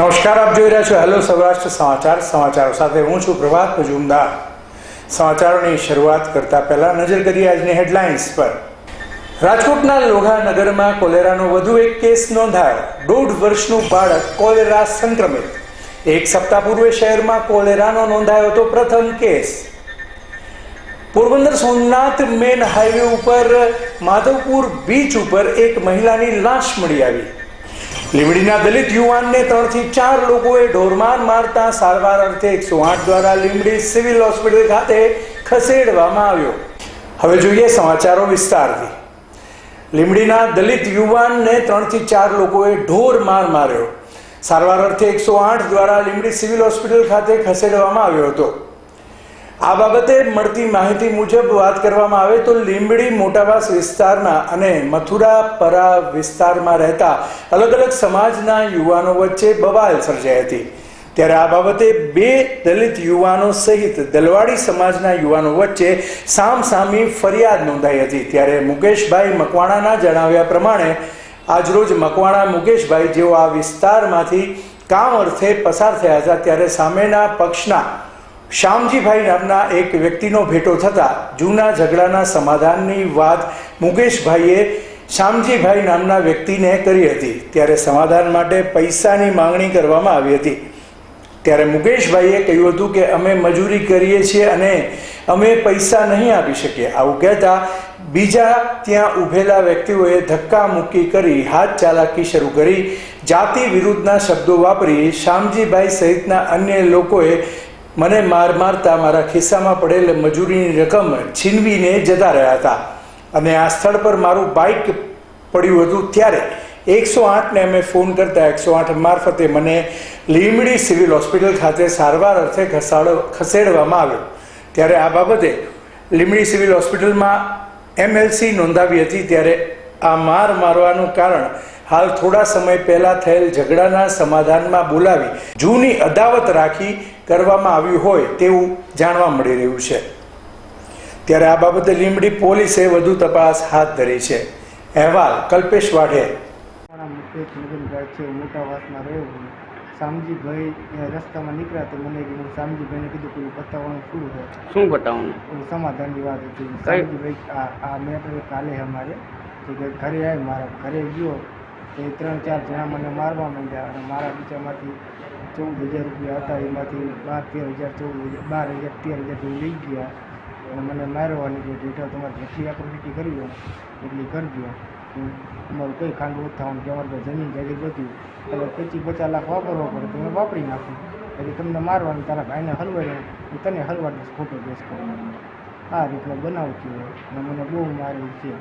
નમસ્કાર, આપ જોઈ રહ્યા છો હેલો સૌરાષ્ટ્ર સમાચાર. સમાચારો સાથે હું છું પ્રભાત મજુમદાર. સમાચારોની શરૂઆત કરતા પહેલા નજર કરીએ આજની હેડલાઇન્સ પર. રાજકોટના લોહાનગરમાં કોલેરાનો વધુ એક કેસ નોંધાયો. દોઢ વર્ષનું બાળક કોલેરા સંક્રમિત. એક સપ્તાહ પૂર્વે શહેરમાં કોલેરાનો નોંધાયો હતો પ્રથમ case. Porbandar Somnath main highway ઉપર માધવપુર બીચ ઉપર એક મહિલાની લાશ મળી આવી. લીંબડીના દલિત યુવાનને ત્રણથી ચાર લોકોએ ઢોરમાર મારતા સારવાર અર્થે એકસો આઠ દ્વારા લીંબડી સિવિલ હોસ્પિટલ ખાતે ખસેડવામાં આવ્યો. હવે જોઈએ સમાચારો વિસ્તારથી. લીંબડીના દલિત યુવાનને ત્રણથી ચાર લોકોએ ઢોર માર માર્યો. સારવાર અર્થે એકસો આઠ દ્વારા લીંબડી સિવિલ હોસ્પિટલ ખાતે ખસેડવામાં આવ્યો હતો. આ બાબતે મળતી માહિતી મુજબ વાત કરવામાં આવે તો લીંબડી મોટાવાસ વિસ્તારના અને મથુરાપરા વિસ્તારમાં રહેતા અલગ અલગ સમાજના યુવાનો વચ્ચે બવાલ સર્જાઈ હતી. ત્યારે આ બાબતે બે દલિત યુવાનો સહિત દલવાડી સમાજના યુવાનો વચ્ચે સામસામી ફરિયાદ નોંધાઈ હતી. ત્યારે મુકેશભાઈ મકવાણાના જણાવ્યા પ્રમાણે, આજરોજ મકવાણા મુકેશભાઈ જેઓ આ વિસ્તારમાંથી કામ અર્થે પસાર થયા હતા, ત્યારે સામેના પક્ષના શ્યામજીભાઈ નામના એક વ્યક્તિનો ભેટો થતાં જૂના ઝઘડાના સમાધાનની વાત મુકેશભાઈએ શ્યામજીભાઈ નામના વ્યક્તિને કરી હતી. ત્યારે સમાધાન માટે પૈસાની માંગણી કરવામાં આવી હતી. ત્યારે મુકેશભાઈએ કહ્યું હતું કે, અમે મજૂરી કરીએ છીએ અને અમે પૈસા નહીં આપી શકીએ. આવું કહેતા બીજા ત્યાં ઊભેલા વ્યક્તિઓએ ધક્કા મુક્કી કરી હાથ ચાલાકી શરૂ કરી. જાતિ વિરુદ્ધના શબ્દો વાપરી શ્યામજીભાઈ સહિતના અન્ય લોકોએ મને માર મારતા મારા ખિસ્સામાં પડેલ મજૂરીની રકમ છીનવીને જતા રહ્યા હતા. અને આ સ્થળ પર મારું બાઇક પડ્યું હતું ત્યારે એકસો આઠને અમે ફોન કરતા એકસો આઠ મારફતે મને લીમડી સિવિલ હોસ્પિટલ ખાતે સારવાર અર્થે ખસાડો, ખસેડવામાં આવ્યો. ત્યારે આ બાબતે લીમડી સિવિલ હોસ્પિટલમાં એમએલસી નોંધાવી હતી. ત્યારે આ માર મારવાનું કારણ હાલ થોડા સમય પહેલા થયેલ ઝઘડાના સમાધાનમાં બોલાવી જૂની અદાવત રાખી કરવામાં આવ્યું હોય તેવું જાણવા મળી રહ્યું છે. ત્યારે આ બાબતે લીંબડી પોલીસે વધુ તપાસ હાથ ધરી છે. અહેવાલ કલ્પેશ વાઢે. મુકેશ મગનભાઈ છે રહ્યો હું શામજીભાઈ એ રસ્તામાં નીકળ્યા તો મને કીધું શામજીભાઈને કીધું કે બતાવવાનું શું છે? શું બતાવવાનું? સમાધાનની વાત હતી? શામજીભાઈ આ આ મેટર કાલે અમારે. તો કે ઘરે આવી મારા ઘરે ગયો. તો એ ત્રણ ચાર જણા મને મારવા માંડ્યા અને મારા બીજામાંથી ચૌદ હજાર રૂપિયા હતા. એમાંથી બાર, તેર હજાર, ચૌદ હજાર, બાર હજાર, તેર હજાર જેવું લઈ ગયા અને મને મારવાની કે જેઠા તમારે જેટલી આકૃતિ કરી હોય એટલી કરજો. તમારું કંઈ ખાંડ ઓછ થવાનું કે અમારે જમીન જાગીર બધી. એટલે પચીસ, પચાસ લાખ વાપરવા પડે તો વાપરી નાખું. એટલે તમને મારવાનું, તારા ભાઈને હલવાડે તને હલવાડ ખોટો કેસ કરવાનો. આ રીતના બનાવતી હોય અને મને બહુ માર્યું છે.